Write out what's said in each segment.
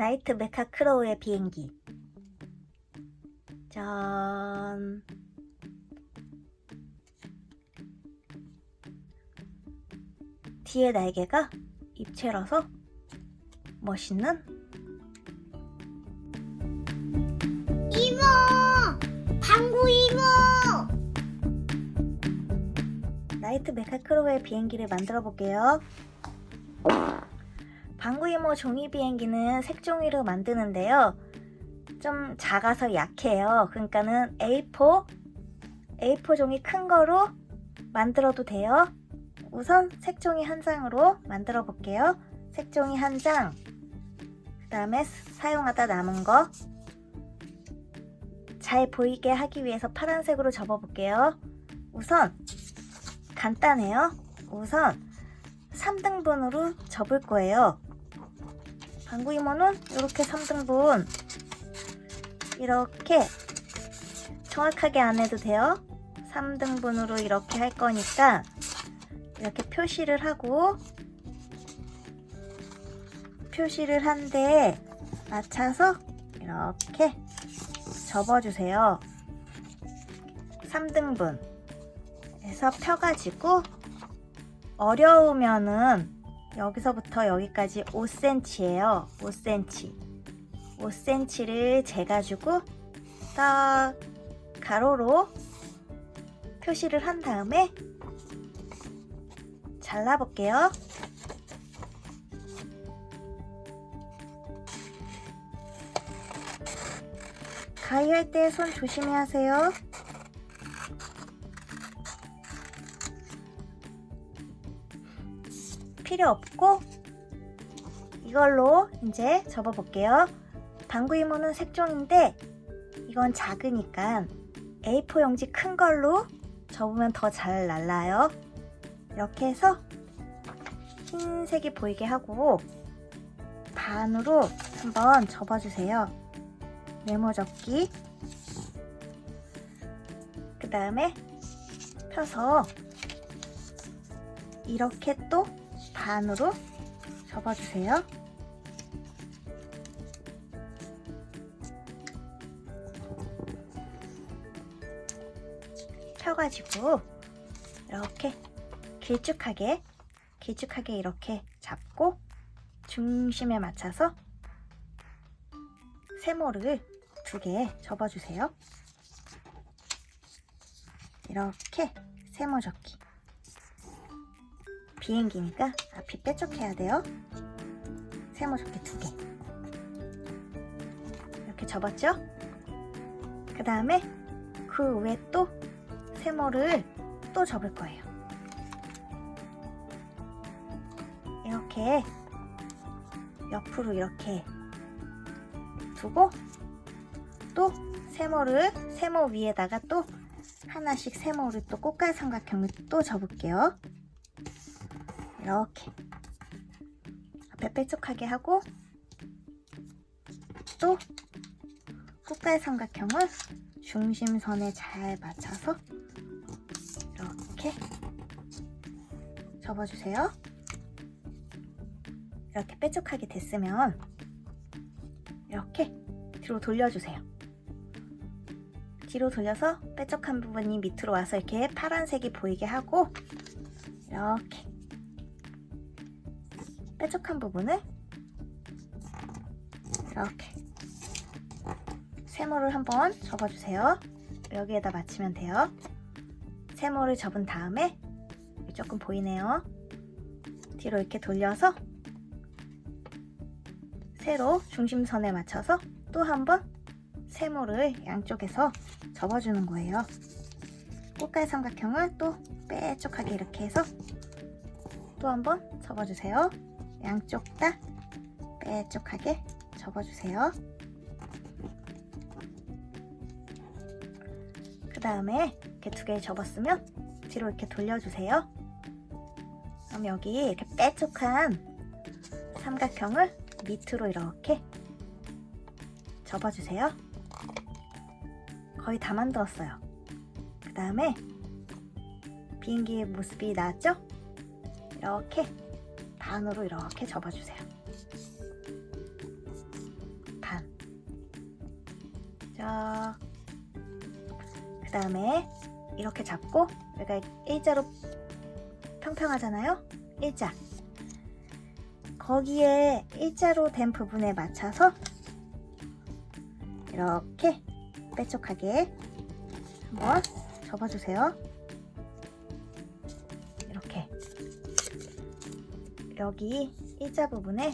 나이트 메카 크로우의 비행기. 짠. 뒤에 날개가 입체라서 멋있는 이모! 방구 이모! 나이트 메카 크로우의 비행기를 만들어 볼게요. 방구이모 종이 비행기는 색종이로 만드는데요. 좀 작아서 약해요. 그러니까는 A4, A4 종이 큰 거로 만들어도 돼요. 우선 색종이 한 장으로 만들어 볼게요. 색종이 한 장, 그 다음에 사용하다 남은 거, 잘 보이게 하기 위해서 파란색으로 접어 볼게요. 우선 간단해요. 우선 3등분으로 접을 거예요. 방구 이모는 이렇게 3등분 이렇게 정확하게 안 해도 돼요. 3등분으로 이렇게 할 거니까 이렇게 표시를 하고 표시를 한 데에 맞춰서 이렇게 접어주세요. 3등분 해서 펴가지고 어려우면은 여기서부터 여기까지 5cm예요. 5cm. 5cm를 재가지고 딱 가로로 표시를 한 다음에 잘라볼게요. 가위할 때 손 조심히 하세요. 필요 없고 이걸로 이제 접어볼게요. 방구 이모는 색종인데 이건 작으니까 A4 용지 큰 걸로 접으면 더 잘 날라요. 이렇게 해서 흰색이 보이게 하고 반으로 한번 접어주세요. 네모 접기 그 다음에 펴서 이렇게 또 반으로 접어주세요. 펴가지고 이렇게 길쭉하게 길쭉하게 이렇게 잡고 중심에 맞춰서 세모를 두 개 접어주세요. 이렇게 세모 접기. 비행기니까 앞이 빼쪽해야 돼요. 세모 접기 두 개. 이렇게 접었죠? 그 다음에 그 위에 또 세모를 또 접을 거예요. 이렇게 옆으로 이렇게 두고 또 세모를 세모 위에다가 또 하나씩 세모를 또 꽃갈 삼각형을 또 접을게요. 이렇게 앞에 빼쪽하게 하고 또 꽃갈 삼각형을 중심선에 잘 맞춰서 이렇게 접어주세요. 이렇게 빼쪽하게 됐으면 이렇게 뒤로 돌려주세요. 뒤로 돌려서 빼쪽한 부분이 밑으로 와서 이렇게 파란색이 보이게 하고 이렇게 빼쪽한 부분을 이렇게 세모를 한번 접어주세요. 여기에다 맞추면 돼요. 세모를 접은 다음에 조금 보이네요. 뒤로 이렇게 돌려서 세로 중심선에 맞춰서 또 한번 세모를 양쪽에서 접어주는 거예요. 꽃갈 삼각형을 또 빼쪽하게 이렇게 해서 또 한번 접어주세요. 양쪽 다 빼쪽하게 접어주세요. 그 다음에 이렇게 두 개 접었으면 뒤로 이렇게 돌려주세요. 그럼 여기 이렇게 빼쪽한 삼각형을 밑으로 이렇게 접어주세요. 거의 다 만들었어요. 그 다음에 비행기의 모습이 나왔죠? 이렇게 반으로 이렇게 접어주세요. 쫙. 그 다음에 이렇게 잡고 여기가 일자로 평평하잖아요. 일자. 거기에 일자로 된 부분에 맞춰서 이렇게 빼쪽하게 한번 접어주세요. 이렇게 여기 일자 부분에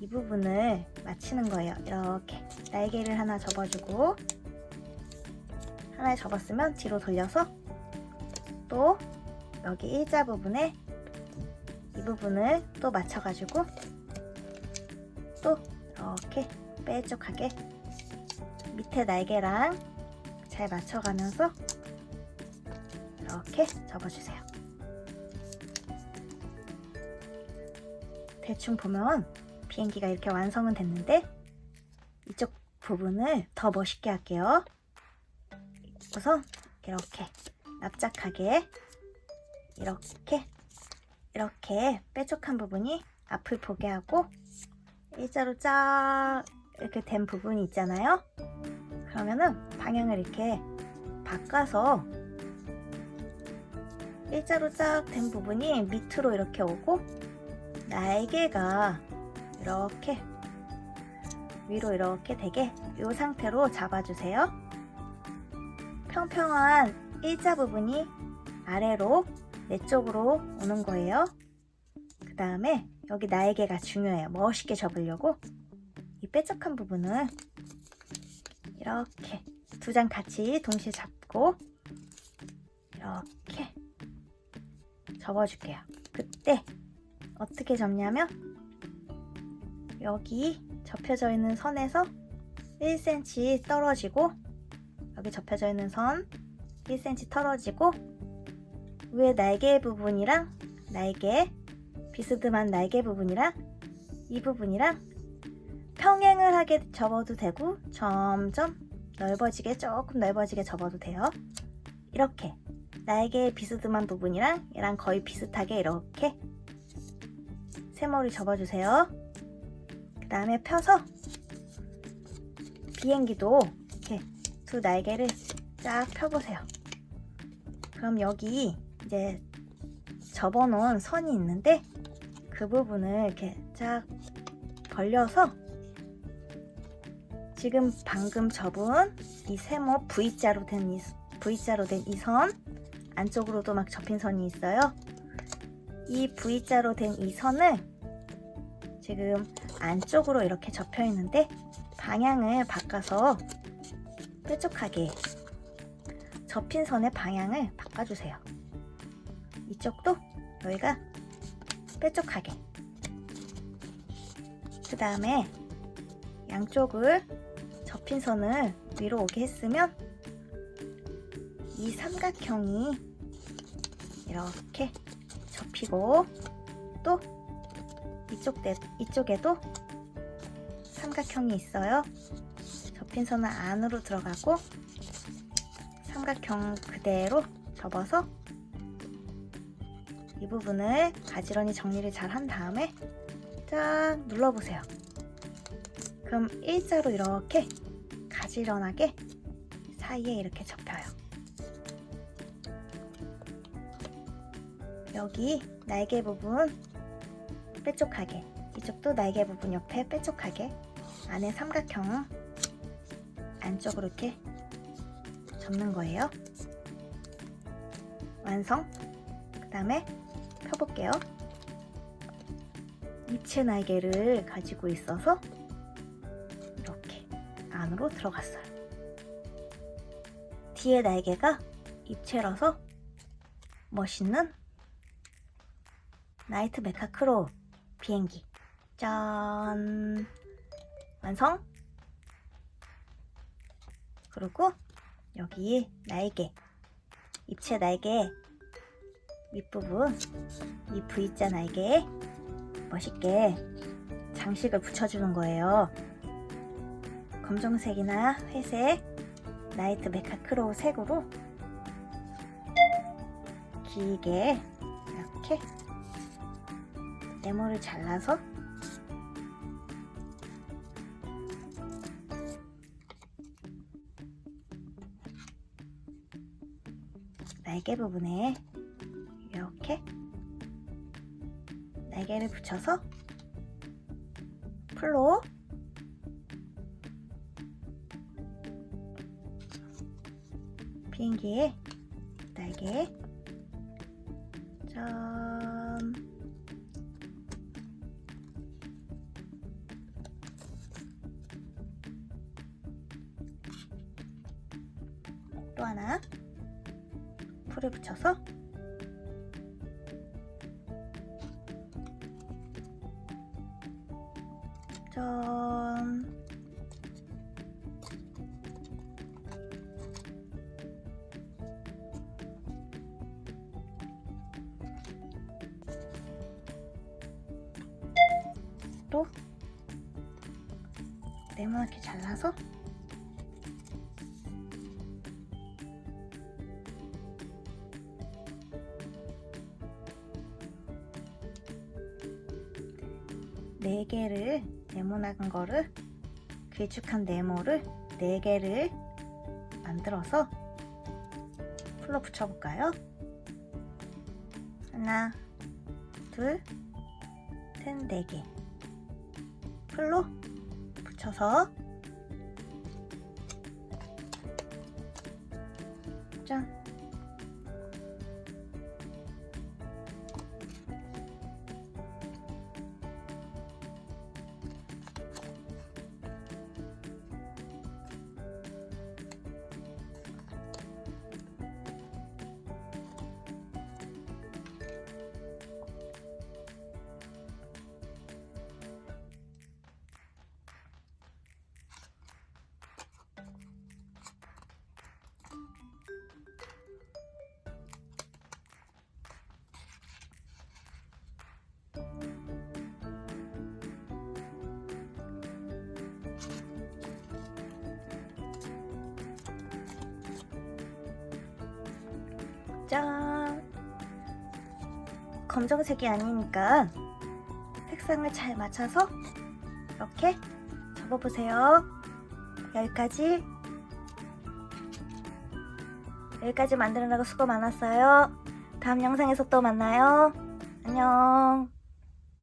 이 부분을 맞추는 거예요. 이렇게 날개를 하나 접어주고 하나 접었으면 뒤로 돌려서 또 여기 일자 부분에 이 부분을 또 맞춰가지고 또 이렇게 빼쪽하게 밑에 날개랑 잘 맞춰가면서 이렇게 접어주세요. 대충 보면 비행기가 이렇게 완성은 됐는데 이쪽 부분을 더 멋있게 할게요. 우선 이렇게 납작하게 이렇게 이렇게 빼쪽한 부분이 앞을 보게 하고 일자로 쫙 이렇게 된 부분이 있잖아요. 그러면은 방향을 이렇게 바꿔서 일자로 쫙 된 부분이 밑으로 이렇게 오고 날개가 이렇게 위로 이렇게 되게 이 상태로 잡아주세요. 평평한 일자 부분이 아래로 내 쪽으로 오는 거예요. 그 다음에 여기 날개가 중요해요. 멋있게 접으려고 이 뾰족한 부분을 이렇게 두 장 같이 동시에 잡고 이렇게 접어줄게요. 그때 어떻게 접냐면 여기 접혀져 있는 선에서 1cm 떨어지고 여기 접혀져 있는 선 1cm 떨어지고 위에 날개 부분이랑 날개 비스듬한 날개 부분이랑 이 부분이랑 평행을 하게 접어도 되고 점점 넓어지게 조금 넓어지게 접어도 돼요. 이렇게 날개 비스듬한 부분이랑 얘랑 거의 비슷하게 이렇게 세모를 접어주세요. 그 다음에 펴서 비행기도 두 날개를 쫙 펴보세요. 그럼 여기 이제 접어놓은 선이 있는데 그 부분을 이렇게 쫙 벌려서 지금 방금 접은 이 세모 V자로 된 이 V자로 된 이 선 안쪽으로도 막 접힌 선이 있어요. 이 V자로 된 이 선을 지금 안쪽으로 이렇게 접혀 있는데 방향을 바꿔서 뾰족하게 접힌 선의 방향을 바꿔주세요. 이쪽도 여기가 뾰족하게. 그 다음에 양쪽을 접힌 선을 위로 오게 했으면 이 삼각형이 이렇게 접히고 또 이쪽 대, 이쪽에도 삼각형이 있어요. 접힌 선은 안으로 들어가고 삼각형 그대로 접어서 이 부분을 가지런히 정리를 잘 한 다음에 쫙 눌러보세요. 그럼 일자로 이렇게 가지런하게 사이에 이렇게 접혀요. 여기 날개 부분 뾰족하게 이쪽도 날개 부분 옆에 뾰족하게 안에 삼각형 안쪽으로 이렇게 접는 거예요. 완성. 그 다음에 펴볼게요. 입체 날개를 가지고 있어서 이렇게 안으로 들어갔어요. 뒤에 날개가 입체라서 멋있는 나이트 메카크로 비행기. 짠! 완성! 그리고 여기 날개, 입체 날개 윗부분 이 V자 날개에 멋있게 장식을 붙여주는 거예요. 검정색이나 회색, 나이트 메카크로우 색으로 길게 이렇게 네모를 잘라서 날개 부분에 이렇게 날개를 붙여서 풀로 비행기의 날개 점 점 또? 네모나게 잘라서? 네 개를 네모나간 거를 길쭉한 네모를 네 개를 만들어서 풀로 붙여볼까요? 하나, 둘, 셋, 네 개. 풀로 붙여서 짠. 짠! 검정색이 아니니까 색상을 잘 맞춰서 이렇게 접어보세요. 여기까지. 여기까지 만들느라고 수고 많았어요. 다음 영상에서 또 만나요. 안녕.